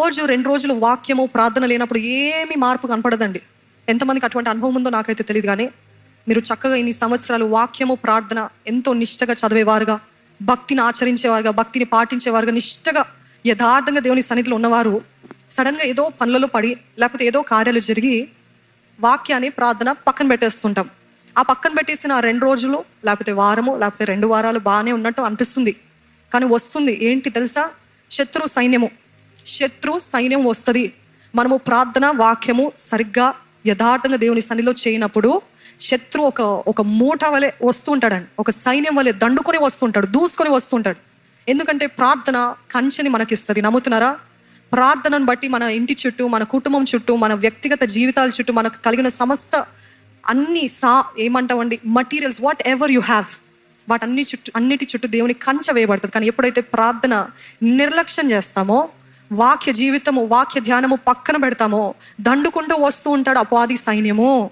రోజు రెండు రోజులు వాక్యము ప్రార్థన లేనప్పుడు ఏమీ మార్పు కనపడదండి. ఎంతమందికి అటువంటి అనుభవం ఉందో నాకైతే తెలియదు కానీ మీరు చక్కగా ఇన్ని సంవత్సరాలు వాక్యము ప్రార్థన ఎంతో నిష్టగా చదివేవారుగా భక్తిని ఆచరించేవారుగా భక్తిని పాటించేవారుగా నిష్టగా యథార్థంగా దేవుని సన్నిధిలో ఉన్నవారు సడన్గా ఏదో పనులలో పడి లేకపోతే ఏదో కార్యాలు జరిగి వాక్యాన్ని ప్రార్థన పక్కన పెట్టేస్తుంటాం. ఆ పక్కన పెట్టేసిన రెండు రోజులు లేకపోతే వారము లేకపోతే రెండు వారాలు బాగానే ఉన్నట్టు అనిపిస్తుంది. కానీ వస్తుంది. ఏంటి తెలుసా? శత్రు సైన్యము. శత్రు సైన్యం వస్తుంది. మనము ప్రార్థన వాక్యము సరిగ్గా యథార్థంగా దేవుని సన్నిలో చేయనప్పుడు శత్రు ఒక ఒక మూట వలె వస్తుంటాడండి. ఒక సైన్యం వలె దండుకొని వస్తుంటాడు దూసుకొని వస్తుంటాడు. ఎందుకంటే ప్రార్థన కంచెని మనకిస్తుంది. నమ్ముతున్నారా? ప్రార్థనను బట్టి మన ఇంటి చుట్టూ మన కుటుంబం చుట్టూ మన వ్యక్తిగత జీవితాల చుట్టూ మనకు కలిగిన సమస్త అన్ని సా ఏమంటామండి? Materials whatever you have వాటన్ని చుట్టూ అన్నిటి చుట్టూ దేవుని కంచె వేయబడుతుంది. కానీ ఎప్పుడైతే ప్రార్థన నిర్లక్ష్యం చేస్తామో వాక్య జీవితము వాక్య ధ్యానము పక్కన పెడతామో. దండుకుంటూ వస్తూ ఉంటాడు అపవాది సైన్యము.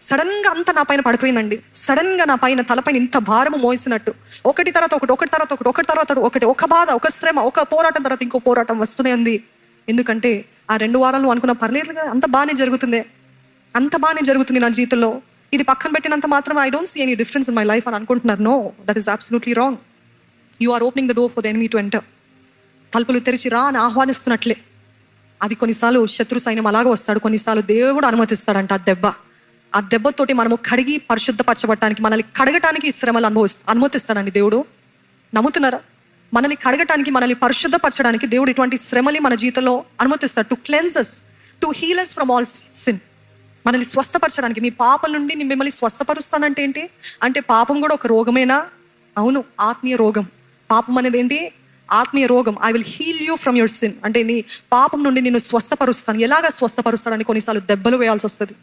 సడన్గా అంతా అంత నా పైన పడిపోయిందండి. సడన్గా నా పైన తలపైన ఇంత భారము మోసినట్టు. ఒకటి తర్వాత ఒకటి ఒకటి తర్వాత ఒకటి ఒకటి తర్వాత ఒకటి ఒక బాధ ఒక శ్రమ ఒక పోరాటం తర్వాత ఇంకో పోరాటం వస్తూనే ఉంది. ఎందుకంటే ఆ రెండు వారాలు అనుకున్న అనుకున్న పర్లేదుగా అంత బాగానే జరుగుతుంది. అంత బాగానే జరుగుతుంది నా జీవితంలో. ఇది పక్కన పెట్టినంత మాత్రం I don't see any difference in my life అని అనుకుంటున్నారు. No that is absolutely wrong you are opening the door for the enemy to enter తలుపులు తెరిచి రా అని ఆహ్వానిస్తున్నట్లే. అది కొన్నిసార్లు శత్రు సైన్యం అలాగ వస్తాడు కొన్నిసార్లు దేవుడు అనుమతిస్తాడంట ఆ దెబ్బ. ఆ దెబ్బతోటి మనము కడిగి పరిశుద్ధపరచబడటానికి మనల్ని కడగటానికి ఈ శ్రమలు అనుభవిస్తా అనుమతిస్తాడండి దేవుడు. నమ్ముతున్నారా? మనల్ని కడగటానికి మనల్ని పరిశుద్ధపరచడానికి దేవుడు ఇటువంటి శ్రమని మన జీవితంలో అనుమతిస్తాడు. To cleanses to heals from all sin మనల్ని స్వస్థపరచడానికి మీ పాపం నుండి నేను మిమ్మల్ని స్వస్థపరుస్తానంటే ఏంటి? అంటే పాపం కూడా ఒక రోగమేనా? అవును ఆత్మీయ రోగం. పాపం అనేది ఏంటి? ఆత్మీయ రోగం I will heal you from your sin అంటే నీ పాపం నుండి నేను స్వస్థపరుస్తాను. ఎలాగ స్వస్థపరుస్తాడని కొన్నిసార్లు దెబ్బలు వేయాల్సి వస్తుంది.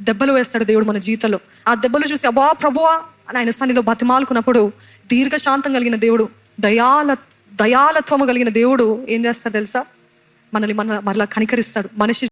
దెబ్బలు వేస్తాడు దేవుడు మన జీవితంలో. ఆ దెబ్బలు చూసి అబ్బా ప్రభువా అని ఆయన సన్నిధిలో బతిమాలుకున్నప్పుడు దీర్ఘశాంతం కలిగిన దేవుడు దయాల దయాలత్వము కలిగిన దేవుడు ఏం చేస్తాడు తెలుసా? మనల్ని మన మరలా కనికరిస్తాడు. మనిషి